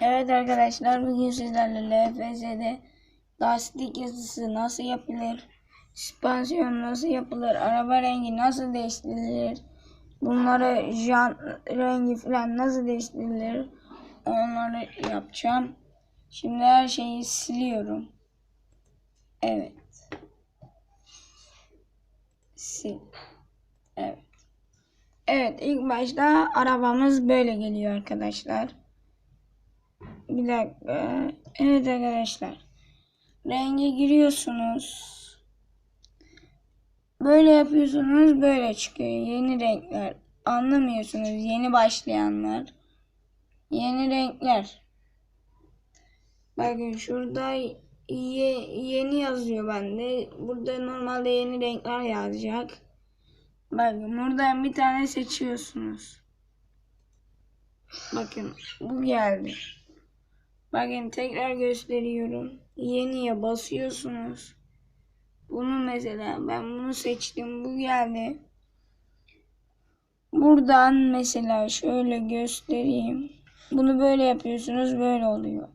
Evet arkadaşlar bugün sizlerle LFZ'de lastik yazısı nasıl yapılır, süspansiyon nasıl yapılır, araba rengi nasıl değiştirilir, bunları jant rengi falan nasıl değiştirilir onları yapacağım. Şimdi her şeyi siliyorum. Evet. Sil. Evet. Evet ilk başta arabamız böyle geliyor arkadaşlar. Bir dakika. Evet arkadaşlar. Renge giriyorsunuz. Böyle yapıyorsunuz böyle çıkıyor. Yeni renkler. Anlamıyorsunuz. Yeni başlayanlar. Yeni renkler. Bakın şurada ye- yeni yazıyor bende. Burada normalde yeni renkler yazacak. Bakın buradan bir tane seçiyorsunuz. Bakın bu geldi. Bakın tekrar gösteriyorum. Yeniye basıyorsunuz. Bunu mesela ben bunu seçtim. Bu geldi. Buradan mesela şöyle göstereyim. Bunu böyle yapıyorsunuz. Böyle oluyor.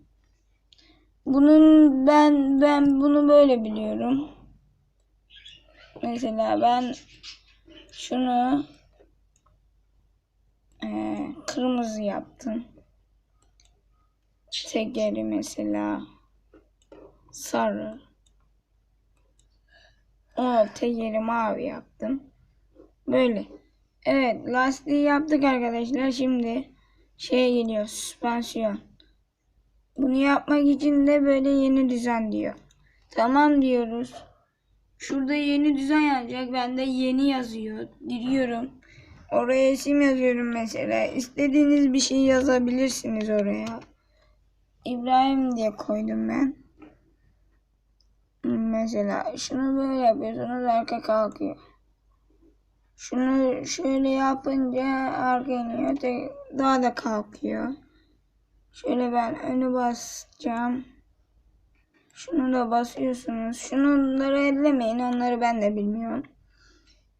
Bunun ben ben bunu böyle biliyorum. Mesela ben şunu eee, kırmızı yaptım. Tekeri mesela sarı. O tekeri mavi yaptım. Böyle. Evet lastiği yaptık arkadaşlar. Şimdi şeye geliyor süspansiyon. Bunu yapmak için de böyle yeni düzen diyor. Tamam diyoruz. Şurada yeni düzen yazacak. Bende yeni yazıyor. Giriyorum. Oraya isim yazıyorum mesela. İstediğiniz bir şey yazabilirsiniz oraya. İbrahim diye koydum ben. Mesela şunu böyle yapıyorsunuz arka kalkıyor. Şunu şöyle yapınca arka iniyor. Daha da kalkıyor. Şöyle ben önü basacağım. Şunu da basıyorsunuz. Şunları ellemeyin. Onları ben de bilmiyorum.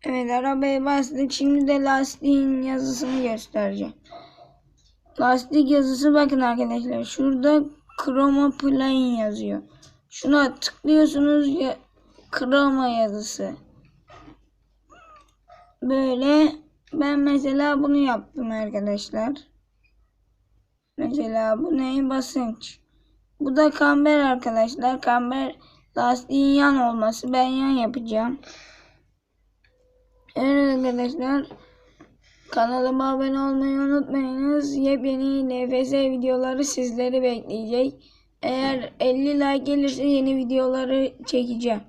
Evet arabaya bastık. Şimdi de lastiğin yazısını göstereceğim. Lastik yazısı bakın arkadaşlar. Şurada Chroma Plane yazıyor. Şuna tıklıyorsunuz ya Chroma yazısı. Böyle ben mesela bunu yaptım arkadaşlar. Mesela bu ne? Basınç. Bu da kamber arkadaşlar. Kamber lastiğin yan olması. Ben yan yapacağım. Evet arkadaşlar. Kanalıma abone olmayı unutmayınız. Yepyeni LFS videoları sizleri bekleyecek. Eğer 50 like gelirse yeni videoları çekeceğim.